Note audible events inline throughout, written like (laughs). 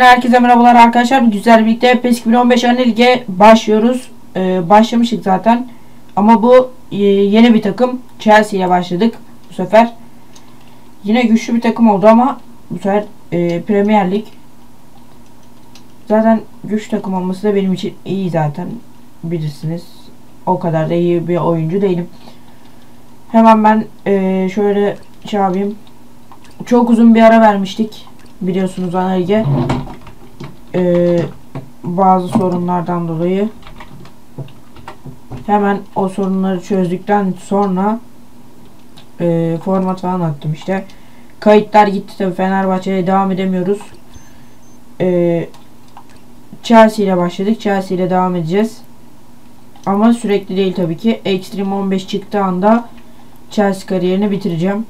Civ çetesine herkese merhabalar arkadaşlar. Güzel birlikte PES 2015 Anne Lig'e başlıyoruz. Ee, başlamıştık zaten. Ama bu e, yeni bir takım. Chelsea ile başladık bu sefer. Yine güçlü bir takım oldu ama bu sefer e, Premier Lig. Zaten güç takım olması da benim için iyi zaten. Bilirsiniz. O kadar da iyi bir oyuncu değilim. Hemen ben e, şöyle şey yapayım. Çok uzun bir ara vermiştik biliyorsunuz Anarge ee, bazı sorunlardan dolayı hemen o sorunları çözdükten sonra e, format falan attım işte. Kayıtlar gitti tabi Fenerbahçe'ye devam edemiyoruz. E, Chelsea ile başladık Chelsea ile devam edeceğiz. Ama sürekli değil tabii ki. Extreme 15 çıktığı anda Chelsea kariyerini bitireceğim.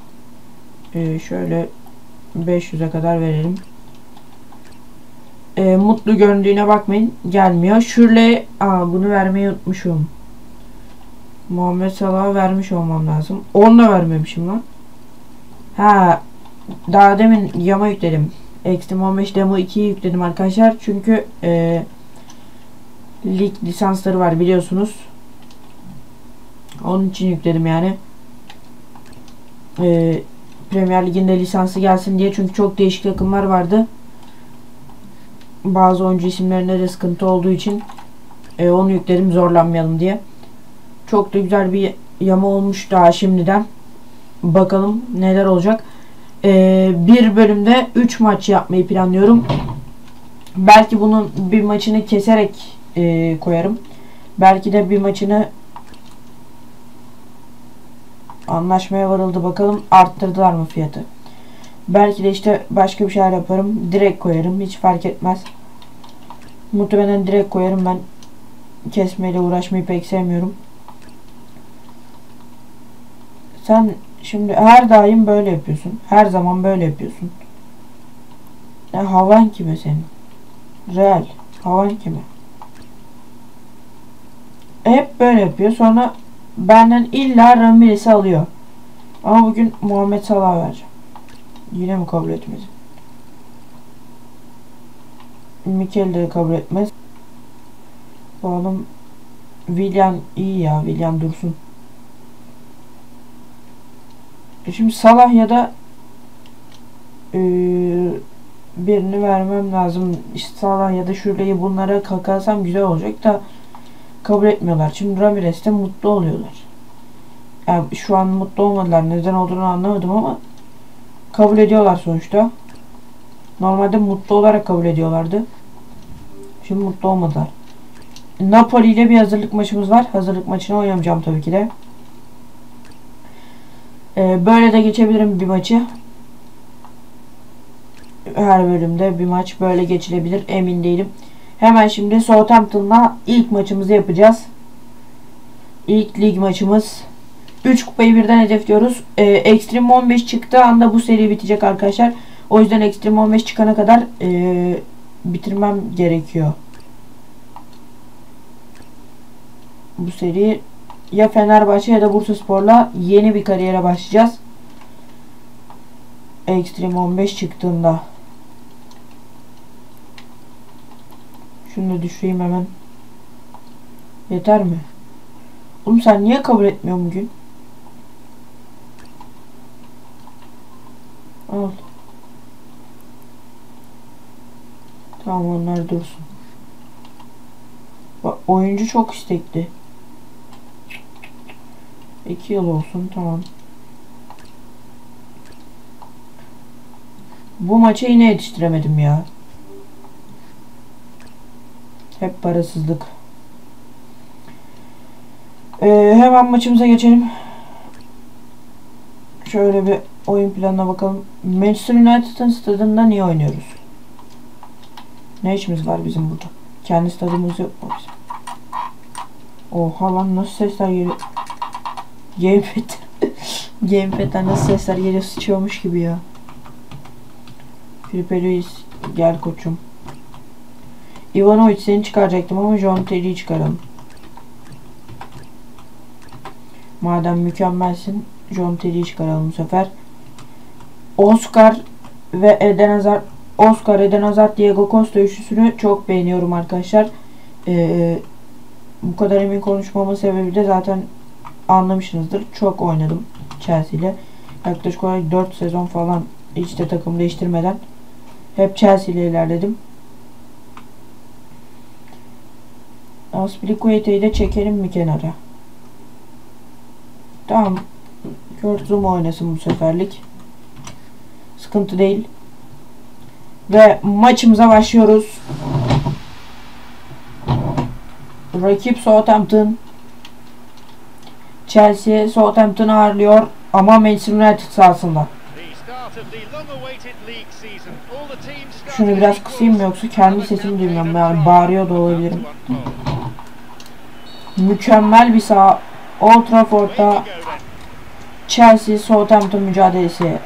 E, şöyle 500'e kadar verelim. E, mutlu göründüğüne bakmayın. Gelmiyor. Şurle aa bunu vermeyi unutmuşum. Muhammed Salah'a vermiş olmam lazım. Onu da vermemişim lan. Ha daha demin yama yükledim. Extreme 15 Demo 2'yi yükledim arkadaşlar. Çünkü e, lig lisansları var biliyorsunuz. Onun için yükledim yani. Eee Premier Lig'inde lisansı gelsin diye çünkü çok değişik takımlar vardı. Bazı oyuncu isimlerinde de sıkıntı olduğu için e, onu yükledim zorlanmayalım diye. Çok da güzel bir yama olmuş daha şimdiden. Bakalım neler olacak. E, bir bölümde 3 maç yapmayı planlıyorum. Belki bunun bir maçını keserek e, koyarım. Belki de bir maçını Anlaşmaya varıldı. Bakalım arttırdılar mı fiyatı. Belki de işte başka bir şeyler yaparım. Direkt koyarım. Hiç fark etmez. Muhtemelen direkt koyarım. Ben kesmeyle uğraşmayı pek sevmiyorum. Sen şimdi her daim böyle yapıyorsun. Her zaman böyle yapıyorsun. Ya havan kime senin? Real. Havan kime? Hep böyle yapıyor. Sonra benden illa Ramirez'i alıyor. Ama bugün Muhammed Salah vereceğim. Yine mi kabul etmez? Mikel de kabul etmez. Adam William iyi ya. William dursun. E şimdi Salah ya da e, birini vermem lazım. İşte Salah ya da şurayı bunlara kakarsam güzel olacak da kabul etmiyorlar. Şimdi Ramirez de mutlu oluyorlar. Yani şu an mutlu olmadılar. Neden olduğunu anlamadım ama kabul ediyorlar sonuçta. Normalde mutlu olarak kabul ediyorlardı. Şimdi mutlu olmadılar. Napoli ile bir hazırlık maçımız var. Hazırlık maçını oynamayacağım tabii ki de. Ee, böyle de geçebilirim bir maçı. Her bölümde bir maç böyle geçilebilir. Emin değilim. Hemen şimdi Southampton'la ilk maçımızı yapacağız. İlk lig maçımız. 3 kupayı birden hedefliyoruz. Ee, Extreme 15 çıktığı anda bu seri bitecek arkadaşlar. O yüzden Extreme 15 çıkana kadar e, bitirmem gerekiyor. Bu seri ya Fenerbahçe ya da Bursaspor'la yeni bir kariyere başlayacağız. Extreme 15 çıktığında. Şunu da düşüreyim hemen. Yeter mi? Oğlum sen niye kabul etmiyorsun bugün? Al. Tamam onlar dursun. Bak oyuncu çok istekli. İki yıl olsun tamam. Bu maça yine yetiştiremedim ya. Hep parasızlık. Ee, hemen maçımıza geçelim. Şöyle bir oyun planına bakalım. Manchester United'ın stadında niye oynuyoruz? Ne işimiz var bizim burada? Kendi stadımız yok mu bizim? Oha lan nasıl sesler geliyor? Gamepad. (laughs) Gamepad'den nasıl sesler geliyor sıçıyormuş gibi ya. Filipe Luis gel koçum. Ivanovic seni çıkaracaktım ama John Terry'i çıkaralım. Madem mükemmelsin John Terry'i çıkaralım bu sefer. Oscar ve Eden Hazard Oscar, Eden Hazard, Diego Costa üçlüsünü çok beğeniyorum arkadaşlar. Ee, bu kadar emin konuşmamın sebebi de zaten anlamışsınızdır. Çok oynadım Chelsea ile. Yaklaşık olarak 4 sezon falan hiç de takım değiştirmeden hep Chelsea ile ilerledim. Aspilicueta'yı de çekelim mi kenara? Tamam. Kurt oynasın bu seferlik. Sıkıntı değil. Ve maçımıza başlıyoruz. Rakip Southampton. Chelsea Southampton'ı ağırlıyor ama Manchester United sahasında. Şunu biraz kısayım mı yoksa kendi sesimi duymuyorum. Yani bağırıyor da olabilirim. Mükemmel bir saha. Old Trafford'da Chelsea Southampton mücadelesi.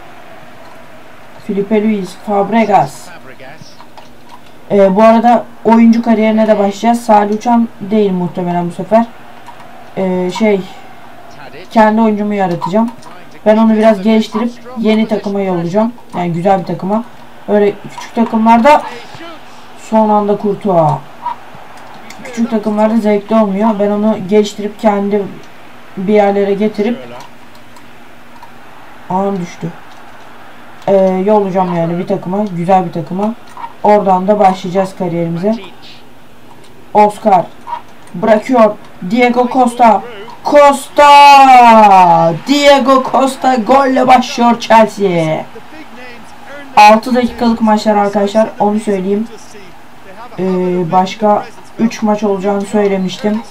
Felipe Luis, Fabregas. Ee, bu arada oyuncu kariyerine de başlayacağız. Salih Uçan değil muhtemelen bu sefer. Ee, şey kendi oyuncumu yaratacağım. Ben onu biraz geliştirip yeni takıma yollayacağım. Yani güzel bir takıma. Öyle küçük takımlarda son anda kurtuğa. Küçük takımlarda zevkli olmuyor. Ben onu geliştirip kendi bir yerlere getirip Ağam düştü. Ee, yollayacağım yani bir takıma. Güzel bir takıma. Oradan da başlayacağız kariyerimize. Oscar. Bırakıyor. Diego Costa. Costa! Diego Costa golle başlıyor Chelsea. 6 dakikalık maçlar arkadaşlar. Onu söyleyeyim. Ee, başka 3 maç olacağını söylemiştim.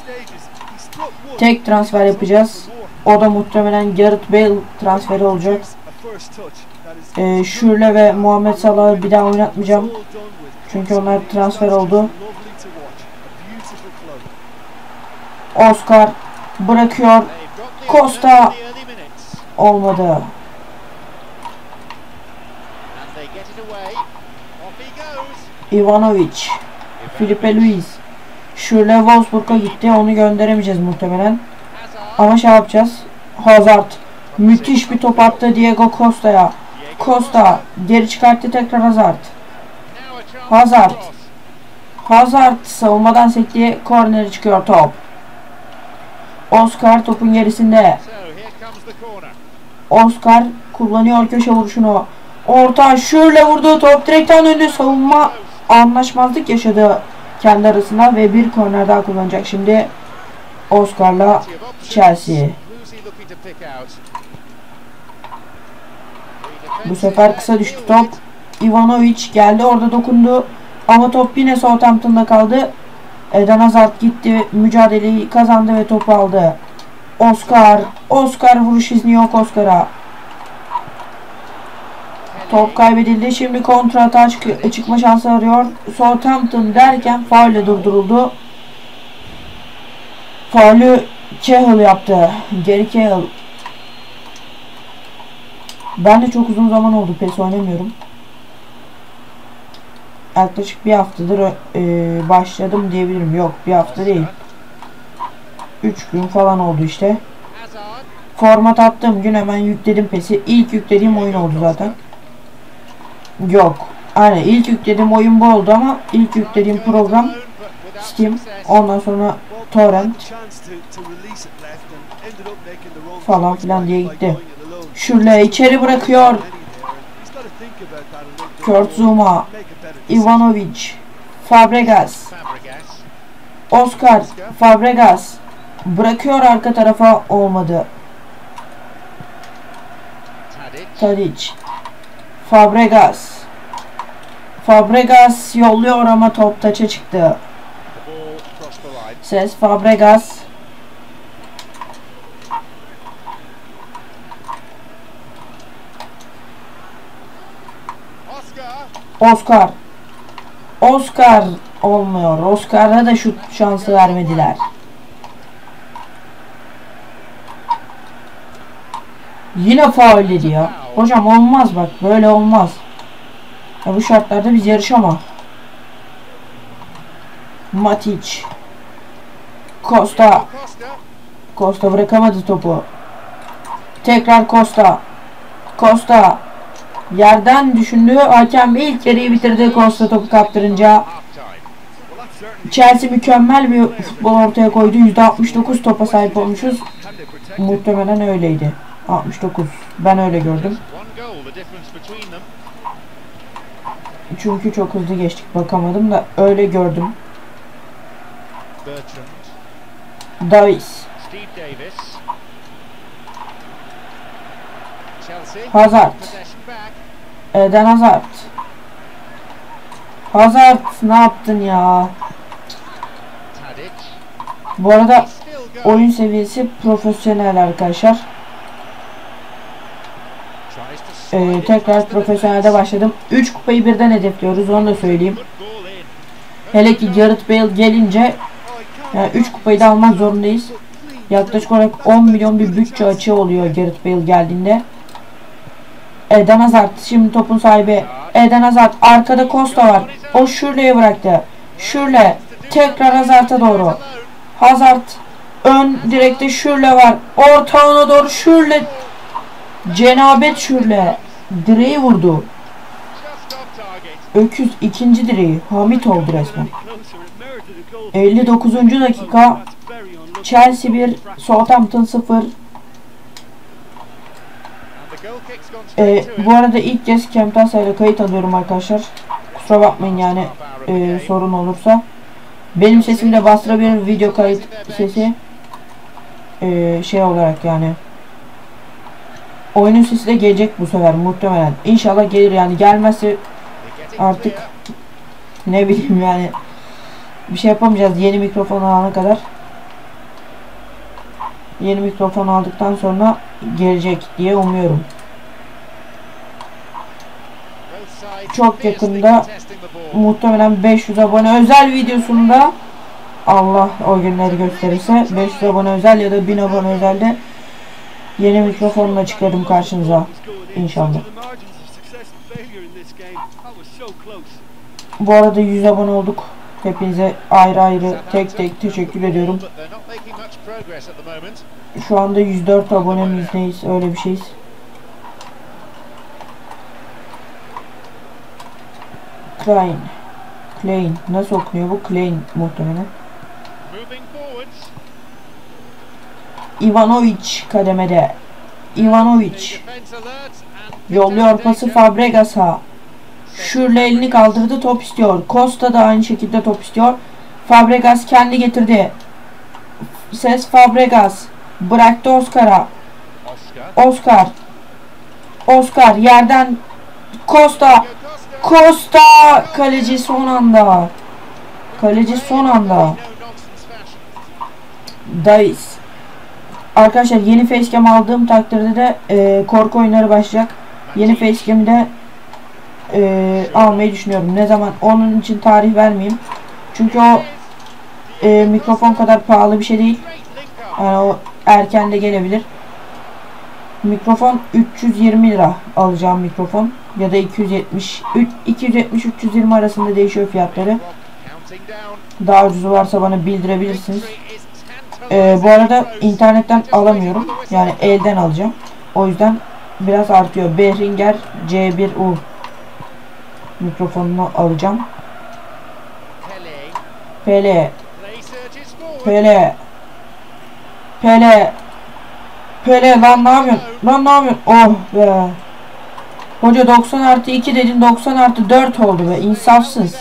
Tek transfer yapacağız. O da muhtemelen Gareth Bale transferi olacak. Ee, Şürle ve Muhammed Salah'ı bir daha oynatmayacağım. Çünkü onlar transfer oldu. Oscar bırakıyor. Costa olmadı. Ivanovic. Filipe Luis. Şürle Wolfsburg'a gitti. Onu gönderemeyeceğiz muhtemelen. Ama şey yapacağız. Hazard. Müthiş bir top attı Diego Costa'ya. Costa geri çıkarttı tekrar Hazard. Hazard. Hazard savunmadan sektiği korneri çıkıyor top. Oscar topun gerisinde. Oscar kullanıyor köşe vuruşunu. Orta şöyle vurdu top direkten döndü savunma anlaşmazlık yaşadı kendi arasında ve bir korner daha kullanacak şimdi Oscar'la Chelsea. Bu sefer kısa düştü top. Ivanovic geldi orada dokundu. Ama top yine Southampton'da kaldı. Eden Hazard gitti. Mücadeleyi kazandı ve topu aldı. Oscar. Oscar vuruş izni yok Oscar'a. Top kaybedildi. Şimdi kontrata çık çıkma şansı arıyor. Southampton derken faule durduruldu. Faulü Cahill yaptı. Geri Cahill. Ben de çok uzun zaman oldu PES oynamıyorum. Yaklaşık bir haftadır e, başladım diyebilirim. Yok bir hafta değil. 3 gün falan oldu işte. Format attığım gün hemen yükledim PES'i. İlk yüklediğim oyun oldu zaten. Yok. Aynen ilk yüklediğim oyun bu oldu ama ilk yüklediğim program Steam. Ondan sonra torrent falan filan diye gitti. Şurle içeri bırakıyor. Kurt Zuma, Ivanovic, Fabregas, Oscar, Fabregas bırakıyor arka tarafa olmadı. Tadic, Fabregas, Fabregas yolluyor ama top taça çıktı. Ses Fabregas. Oscar. Oscar olmuyor. Oscar'a da şu şansı vermediler. Yine faul dedi ya. Hocam olmaz bak böyle olmaz. Ya bu şartlarda biz yarışama. Matic. Costa. Costa bırakamadı topu. Tekrar Costa. Costa. Yerden düşündü. Hakem ilk yarıyı bitirdi. Costa topu kaptırınca. Chelsea mükemmel bir futbol ortaya koydu. %69 topa sahip olmuşuz. Muhtemelen öyleydi. 69. Ben öyle gördüm. Çünkü çok hızlı geçtik. Bakamadım da öyle gördüm. Davis. Hazard. Eden Hazard. Hazard ne yaptın ya? Bu arada oyun seviyesi profesyonel arkadaşlar. Ee, tekrar profesyonelde başladım. 3 kupayı birden hedefliyoruz onu da söyleyeyim. Hele ki Gareth Bale gelince yani 3 kupayı da almak zorundayız. Yaklaşık olarak 10 milyon bir bütçe açığı oluyor Gareth Bale geldiğinde. Eden Hazard şimdi topun sahibi. Eden Hazard arkada Costa var. O Şürle'ye bıraktı. Şürle tekrar Hazard'a doğru. Hazard ön direkte Şürle var. Orta ona doğru Şürle. Cenabet Şürle. Direği vurdu. Öküz ikinci direği. Hamit oldu resmen. 59. dakika Chelsea 1, Southampton 0. Ee, bu arada ilk kez Camtasia ile kayıt alıyorum arkadaşlar. Kusura bakmayın yani e, sorun olursa. Benim sesimle bastırabilir video kayıt sesi. E, şey olarak yani. Oyunun sesi de gelecek bu sefer muhtemelen. İnşallah gelir yani gelmezse artık ne bileyim yani bir şey yapamayacağız yeni mikrofon alana kadar. Yeni mikrofon aldıktan sonra gelecek diye umuyorum. Çok yakında. Muhtemelen 500 abone özel videosunda Allah o günleri gösterirse 500 abone özel ya da 1000 abone özelde yeni mikrofonla çıkarım karşınıza. İnşallah. Bu arada 100 abone olduk. Hepinize ayrı ayrı tek tek teşekkür ediyorum. Şu anda 104 abonemizdeyiz. Öyle bir şeyiz. Klein. Klein. Nasıl okunuyor bu? Klein muhtemelen. Ivanovic kademede. Ivanovic. Yolluyor pası Fabregas'a. Şürle elini kaldırdı top istiyor. Costa da aynı şekilde top istiyor. Fabregas kendi getirdi. Ses Fabregas. Bıraktı Oscar'a. Oscar. Oscar. Yerden Costa. Costa. Kaleci son anda. Kaleci son anda. Davis. Arkadaşlar yeni facecam aldığım takdirde de e, korku oyunları başlayacak. Yeni facecam'i de e, almayı düşünüyorum. Ne zaman onun için tarih vermeyeyim. Çünkü o e, mikrofon kadar pahalı bir şey değil. Yani o erken de gelebilir. Mikrofon 320 lira alacağım mikrofon ya da 270 270 320 arasında değişiyor fiyatları. Daha ucuzu varsa bana bildirebilirsiniz. Ee, bu arada internetten alamıyorum. Yani elden alacağım. O yüzden biraz artıyor. Behringer C1U mikrofonunu alacağım. Pele. Pele. Pele, Pele, lan ne yapıyorsun? Lan ne yapıyorsun? Oh be. Hoca 90 artı 2 dedin 90 artı 4 oldu be insafsız.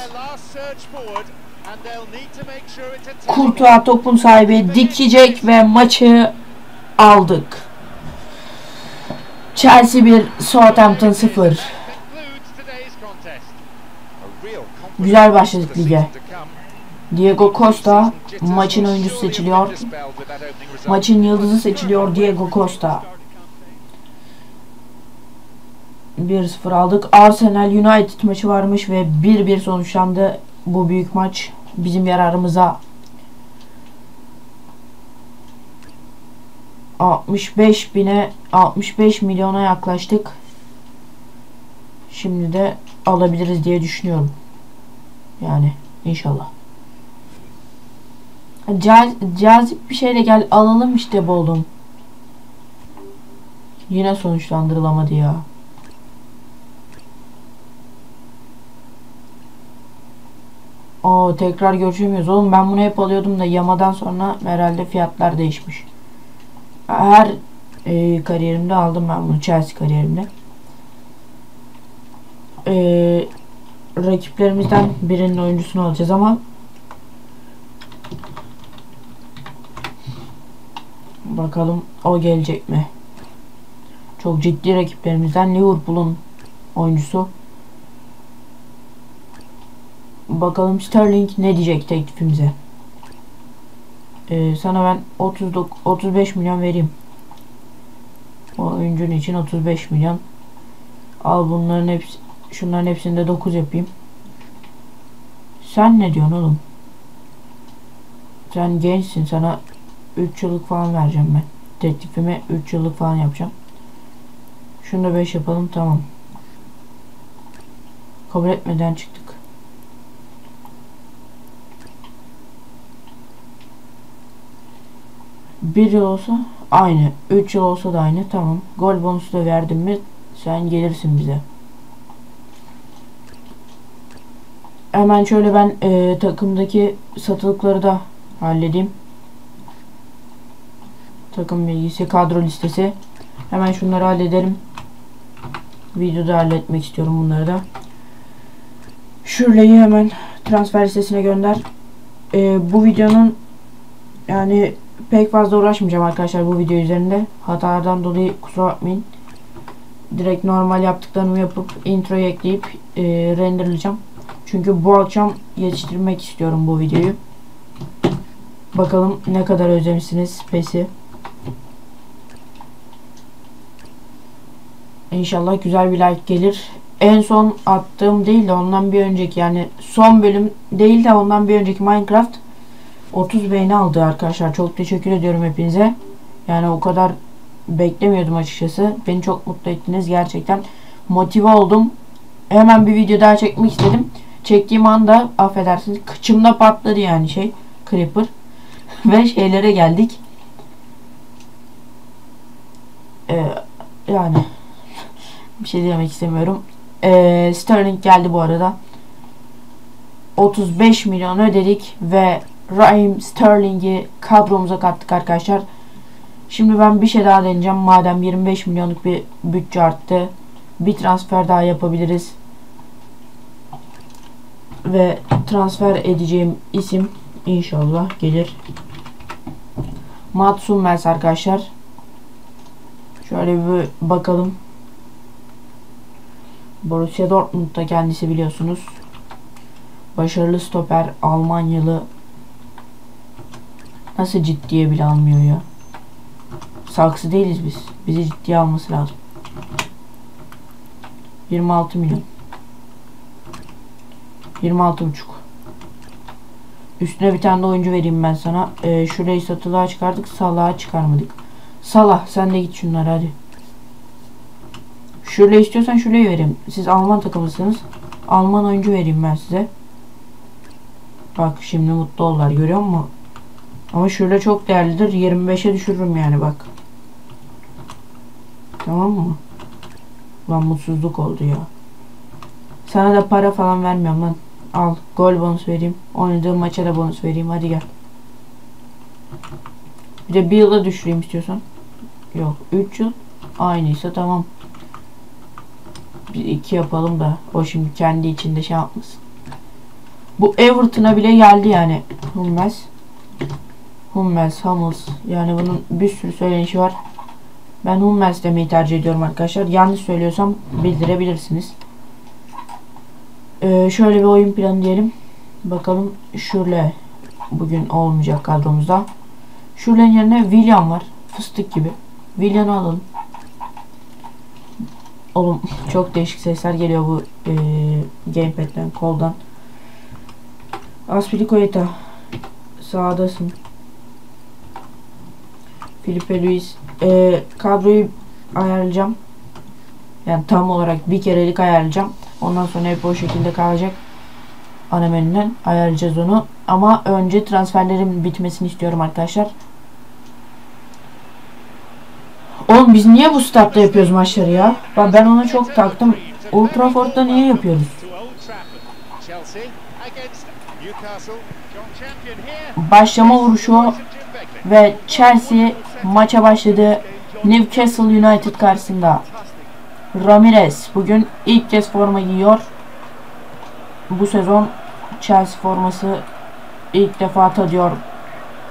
Kurtuğa topun sahibi dikecek ve maçı aldık. Chelsea 1, Southampton 0. Güzel başladık lige. Diego Costa maçın oyuncusu seçiliyor. Maçın yıldızı seçiliyor Diego Costa. 1-0 aldık. Arsenal United maçı varmış ve 1-1 sonuçlandı bu büyük maç bizim yararımıza. 65 bine 65 milyona yaklaştık. Şimdi de alabiliriz diye düşünüyorum. Yani inşallah. Caz cazip bir şeyle gel alalım işte buldum. Yine sonuçlandırılamadı ya. O tekrar görüşemiyoruz. Oğlum ben bunu hep alıyordum da yamadan sonra herhalde fiyatlar değişmiş. Her e, kariyerimde aldım ben bunu Chelsea kariyerimde. Eee rakiplerimizden birinin oyuncusunu alacağız ama bakalım o gelecek mi? Çok ciddi rakiplerimizden Liverpool'un oyuncusu. Bakalım Sterling ne diyecek teklifimize. Ee, sana ben 39 35 milyon vereyim. O oyuncunun için 35 milyon. Al bunların hepsi şunların hepsinde 9 yapayım. Sen ne diyorsun oğlum? Sen gençsin sana 3 yıllık falan vereceğim ben. Teklifimi 3 yıllık falan yapacağım. Şunu da 5 yapalım tamam. Kabul etmeden çıktık. Bir yıl olsa aynı. Üç yıl olsa da aynı. Tamam. Gol bonusu da verdim mi sen gelirsin bize. Hemen şöyle ben e, takımdaki satılıkları da halledeyim. Takım bilgisi, kadro listesi. Hemen şunları halledelim. Videoda halletmek istiyorum bunları da. Şurayı hemen transfer listesine gönder. E, bu videonun yani pek fazla uğraşmayacağım arkadaşlar bu video üzerinde. Hatalardan dolayı kusura bakmayın. Direkt normal yaptıklarımı yapıp introyu ekleyip e, renderlayacağım. Çünkü bu akşam yetiştirmek istiyorum bu videoyu. Bakalım ne kadar özlemişsiniz PES'i. İnşallah güzel bir like gelir. En son attığım değil de ondan bir önceki yani son bölüm değil de ondan bir önceki Minecraft 30 beğeni aldı arkadaşlar. Çok teşekkür ediyorum hepinize. Yani o kadar beklemiyordum açıkçası. Beni çok mutlu ettiniz. Gerçekten motive oldum. Hemen bir video daha çekmek istedim. Çektiğim anda affedersiniz kıçımda patladı yani şey Creeper. (laughs) Ve şeylere geldik. Ee, yani bir şey demek istemiyorum. Ee, Sterling geldi bu arada. 35 milyon ödedik ve Raheem Sterling'i kadromuza kattık arkadaşlar. Şimdi ben bir şey daha deneyeceğim. Madem 25 milyonluk bir bütçe arttı. Bir transfer daha yapabiliriz. Ve transfer edeceğim isim inşallah gelir. Mats Hummels arkadaşlar. Şöyle bir bakalım. Borussia Dortmund'da kendisi biliyorsunuz. Başarılı stoper Almanyalı Nasıl ciddiye bile almıyor ya? Saksı değiliz biz. Bizi ciddiye alması lazım. 26 milyon. 26 buçuk. Üstüne bir tane de oyuncu vereyim ben sana. Ee, şurayı satılığa çıkardık. Salah'a çıkarmadık. Salah sen de git şunları hadi. Şurayı istiyorsan şurayı vereyim. Siz Alman takımısınız. Alman oyuncu vereyim ben size. Bak şimdi mutlu oldular görüyor musun? Ama şöyle çok değerlidir. 25'e düşürürüm yani bak. Tamam mı? Lan mutsuzluk oldu ya. Sana da para falan vermiyorum lan. Al. Gol bonus vereyim. Oynadığım maça da bonus vereyim. Hadi gel. Bir de bir yıla düşüreyim istiyorsan. Yok. 3 yıl. Aynıysa tamam. Bir iki yapalım da o şimdi kendi içinde şey yapmasın. Bu Everton'a bile geldi yani. Hummels. Hummels, Hummels. Yani bunun bir sürü söylenişi var. Ben Hummels demeyi tercih ediyorum arkadaşlar. Yanlış söylüyorsam bildirebilirsiniz. Ee, şöyle bir oyun planı diyelim. Bakalım şöyle bugün olmayacak kadromuzda. Şule'nin yerine William var. Fıstık gibi. William'ı alalım. Oğlum (laughs) çok değişik sesler geliyor bu e, gamepad'den, koldan. Aspilicueta sağdasın. Felipe Luis e, kadroyu ayarlayacağım. Yani tam olarak bir kerelik ayarlayacağım. Ondan sonra hep o şekilde kalacak. Ana menüden ayarlayacağız onu. Ama önce transferlerin bitmesini istiyorum arkadaşlar. Oğlum biz niye bu statta yapıyoruz maçları ya? Ben, ben ona çok taktım. Ultra Trafford'da niye yapıyoruz? Old. Başlama vuruşu ve Chelsea maça başladı. Newcastle United karşısında. Ramirez bugün ilk kez forma giyiyor. Bu sezon Chelsea forması ilk defa tadıyor.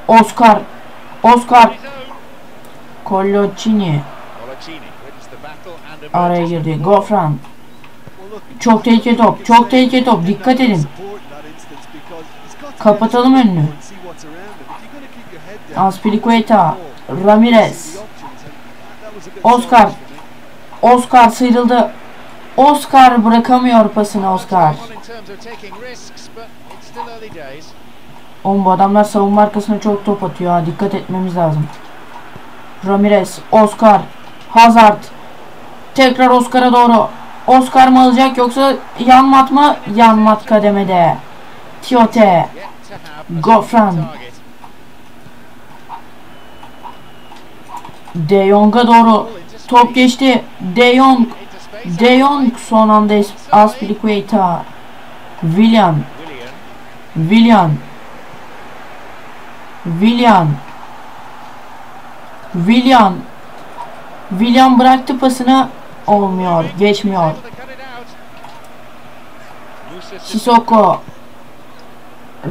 Oscar Oscar and araya girdi. Gofran çok tehlikeli top. Çok tehlikeli top. Dikkat edin. Kapatalım önünü. Aspilicueta Ramirez Oscar. Oscar sıyrıldı. Oscar bırakamıyor pasını Oscar. Oğlum bu adamlar savunma arkasına çok top atıyor ha. Dikkat etmemiz lazım. Ramirez, Oscar, Hazard. Tekrar Oscar'a doğru. Oscar mı alacak yoksa yanmat mı? Yanmat kademede. Tiote. Gofran. De Jong'a doğru. Top geçti. De Jong. De Jong son anda Aspilicueta. Willian. Willian. Willian. Willian. Willian bıraktı pasını. Olmuyor. Geçmiyor. Sissoko.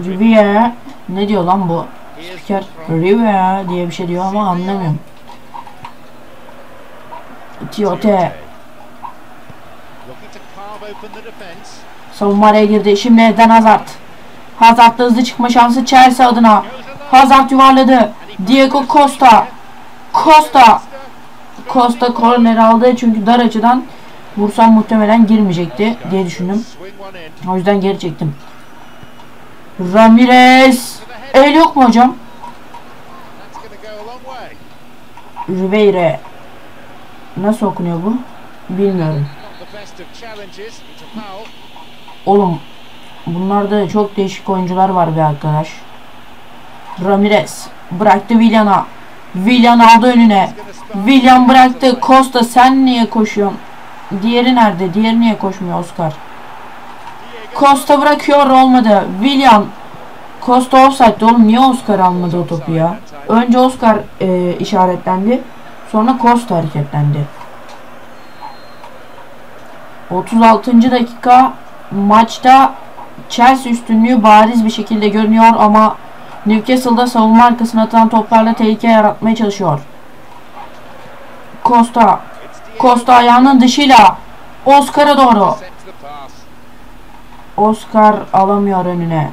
Riviera. Ne diyor lan bu? Spiker. Riviera diye bir şey diyor ama anlamıyorum. Defense. Savunma araya girdi. Şimdi Eden Hazard. Hazard'da hızlı çıkma şansı Chelsea adına. Hazard yuvarladı. Diego Costa. Costa. Costa. Korner aldı çünkü dar açıdan vursam muhtemelen girmeyecekti diye düşündüm. O yüzden geri çektim. Ramirez. El yok mu hocam? Ribeire. Nasıl okunuyor bu? Bilmiyorum. Oğlum bunlarda çok değişik oyuncular var be arkadaş. Ramirez bıraktı Willian'a. Willian aldı önüne. The bıraktı. Costa sen niye koşuyorsun? Diğeri nerede? Diğeri niye koşmuyor Oscar? Costa bırakıyor olmadı. Willian. Costa offside oğlum niye Oscar almadı o topu ya? Önce Oscar e, işaretlendi. Sonra Costa hareketlendi. 36. dakika maçta Chelsea üstünlüğü bariz bir şekilde görünüyor ama Newcastle'da savunma arkasına atılan toplarla tehlike yaratmaya çalışıyor. Costa. Costa ayağının dışıyla Oscar'a doğru. Oscar alamıyor önüne.